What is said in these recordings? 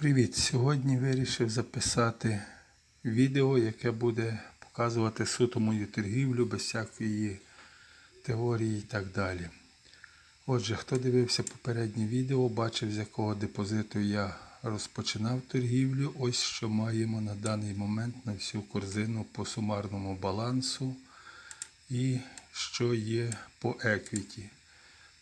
Привіт! Сьогодні вирішив записати відео, яке буде показувати суто мою торгівлю без всякої теорії і так далі. Отже, хто дивився попереднє відео, бачив, з якого депозиту я розпочинав торгівлю. Ось що маємо на даний момент на всю корзину по сумарному балансу і що є по еквіті.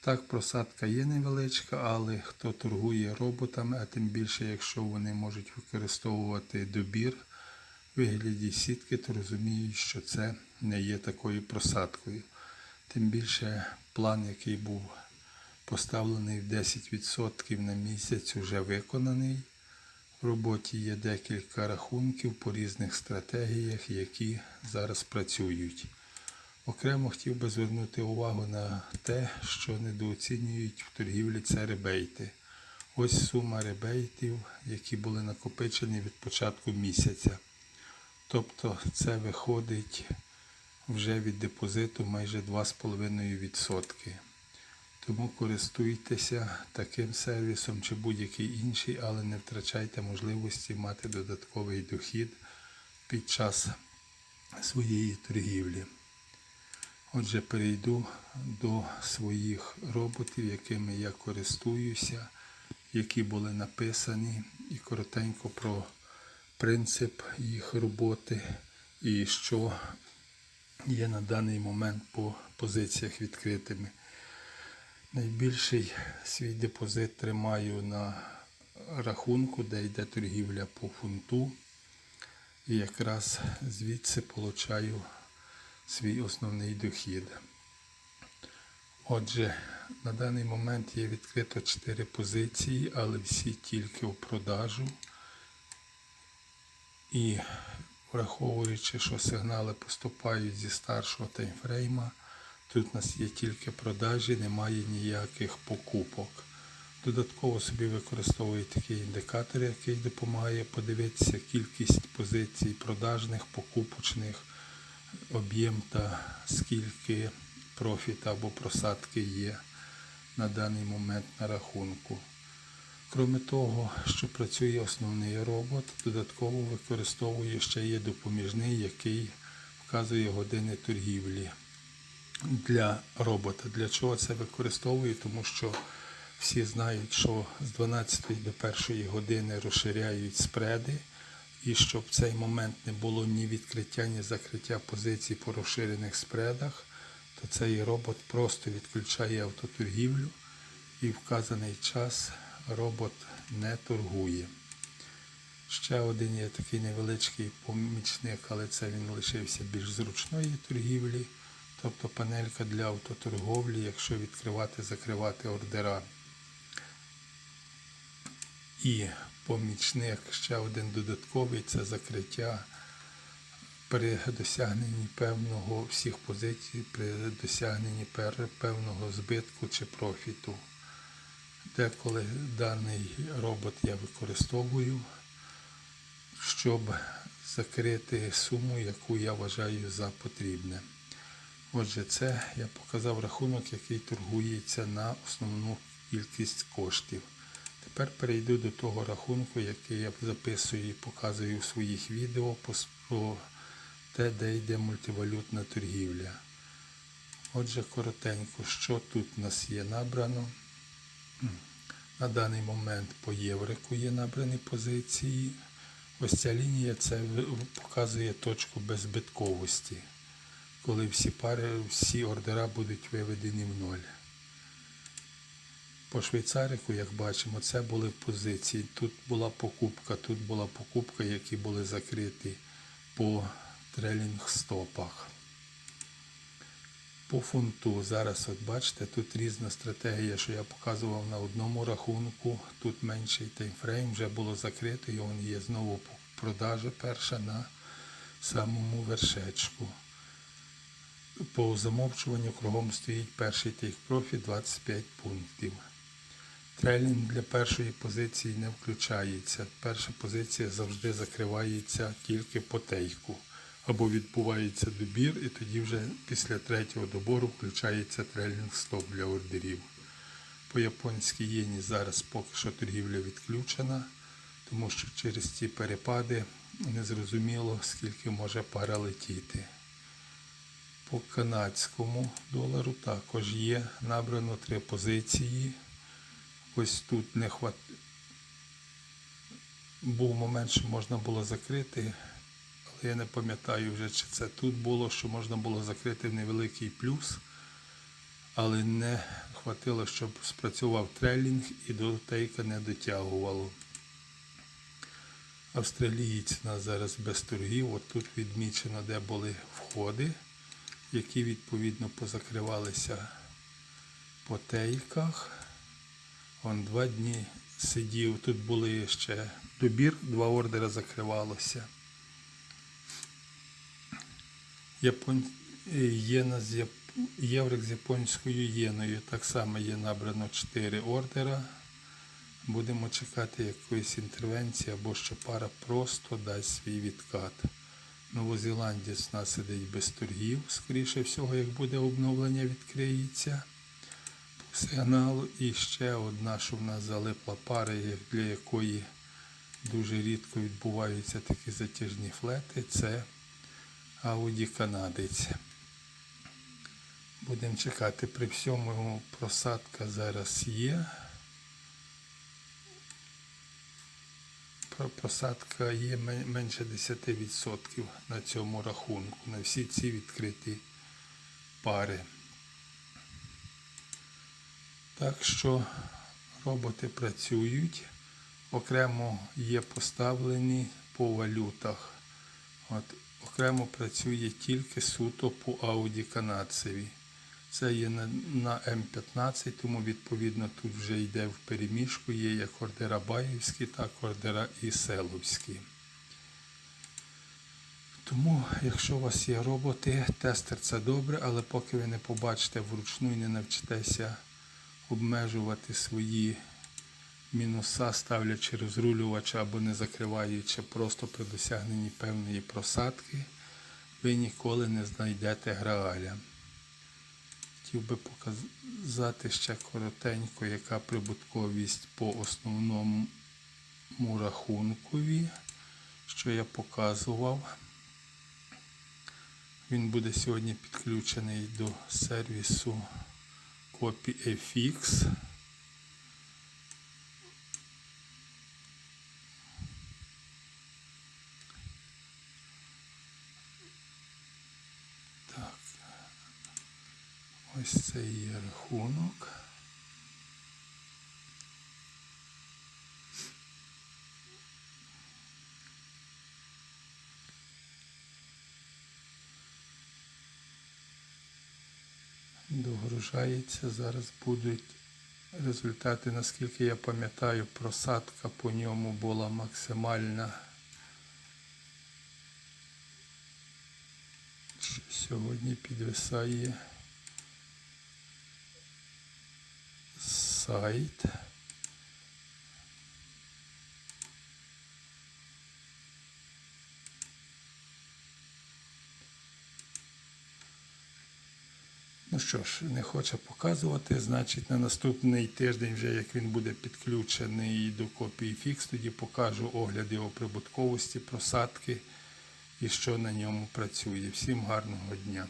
Так, просадка є невеличка, але хто торгує роботами, а тим більше, якщо вони можуть використовувати добір в вигляді сітки, то розуміють, що це не є такою просадкою. Тим більше план, який був поставлений в 10% на місяць, вже виконаний. В роботі є декілька рахунків по різних стратегіях, які зараз працюють. Окремо хотів би звернути увагу на те, що недооцінюють в торгівлі це ребейти. Ось сума ребейтів, які були накопичені від початку місяця. Тобто це виходить вже від депозиту майже 2,5%. Тому користуйтеся таким сервісом чи будь-який інший, але не втрачайте можливості мати додатковий дохід під час своєї торгівлі. Отже, перейду до своїх роботів, якими я користуюся, які були написані, і коротенько про принцип їх роботи і що є на даний момент по позиціях відкритими. Найбільший свій депозит тримаю на рахунку, де йде торгівля по фунту. І якраз звідси получаю свій основний дохід. Отже, на даний момент є відкрито 4 позиції, але всі тільки в продажу. І враховуючи, що сигнали поступають зі старшого таймфрейма, тут у нас є тільки продажі, немає ніяких покупок. Додатково собі використовую такий індикатор, який допомагає подивитися кількість позицій продажних, покупочних об'єм та скільки профіт або просадки є на даний момент на рахунку. Кроме того, що працює основний робот, додатково використовую ще є допоміжний, який вказує години торгівлі для робота. Для чого це використовую? Тому що всі знають, що з 12 до 1 години розширяють спреди. І щоб в цей момент не було ні відкриття, ні закриття позицій по розширених спредах, то цей робот просто відключає автоторгівлю і вказаний час робот не торгує. Ще один є такий невеличкий помічник, але це він лишився більш зручної торгівлі, тобто панелька для автоторговлі, якщо відкривати, закривати ордера. І помічник ще один додатковий це закриття при досягненні певного всіх позицій, при досягненні певного збитку чи профіту. Деколи даний робот я використовую, щоб закрити суму, яку я вважаю за потрібне. Отже, це я показав рахунок, який торгується на основну кількість коштів. Тепер перейду до того рахунку, який я записую і показую в своїх відео про те, де йде мультивалютна торгівля. Отже, коротенько, що тут у нас є набрано. На даний момент по єврику є набрані позиції. Ось ця лінія це показує точку беззбитковості, коли всі пари, всі ордера будуть виведені в ноль. По швейцарику, як бачимо, це були позиції. Тут була покупка, тут була покупка, які були закриті по трелінг стопах. По фунту. Зараз от бачите, тут різна стратегія, що я показував на одному рахунку. Тут менший таймфрейм, вже було закрито, і він є знову продажа перша на самому вершечку. По замовчуванню кругом стоїть перший тейк профіт 25 пунктів. Трейлінг для першої позиції не включається. Перша позиція завжди закривається тільки по тейку. Або відбувається добір, і тоді вже після третього добору включається трейлінг стоп для ордерів. По японській єні зараз поки що торгівля відключена, тому що через ці перепади незрозуміло, скільки може пара летіти. По канадському долару також є набрано три позиції. Ось тут не хват... був момент, що можна було закрити, але я не пам'ятаю вже, чи це тут було, що можна було закрити в невеликий плюс, але не хватило, щоб спрацював трелінг і до тейка не дотягувало. Австралієць нас зараз без торгів. От тут відмічено, де були входи, які відповідно позакривалися по тейках. Он два дні сидів. Тут були ще добір, два ордера закривалося. Япон... Єна з Яп... Єврик з японською єною. Так само є набрано 4 ордера. Будемо чекати якоїсь інтервенції або що пара просто дасть свій відкат. Новозеландець у нас сидить без торгів, скоріше всього, як буде обновлення, відкриється сигналу. І ще одна, що в нас залипла пара, для якої дуже рідко відбуваються такі затяжні флети, це Audi канадець. Будемо чекати. При всьому просадка зараз є. Просадка є менше 10% на цьому рахунку, на всі ці відкриті пари. Так що роботи працюють. Окремо є поставлені по валютах. От, окремо працює тільки суто по Audi канадцеві. Це є на, на М15, тому відповідно тут вже йде в переміжку, є як ордера Баївські, так ордера і Селовські. Тому, якщо у вас є роботи, тестер це добре, але поки ви не побачите вручну і не навчитеся обмежувати свої мінуса, ставлячи розрулювача або не закриваючи просто при досягненні певної просадки, ви ніколи не знайдете грааля. Хотів би показати ще коротенько, яка прибутковість по основному рахункові, що я показував. Він буде сьогодні підключений до сервісу CopyFX. Так. Ось це є рахунок. Догружається. Зараз будуть результати, наскільки я пам'ятаю, просадка по ньому була максимальна. Сьогодні підвисає сайт. Що ж, не хоче показувати, значить на наступний тиждень, вже як він буде підключений до копії фікс, тоді покажу огляд його прибутковості, просадки і що на ньому працює. Всім гарного дня!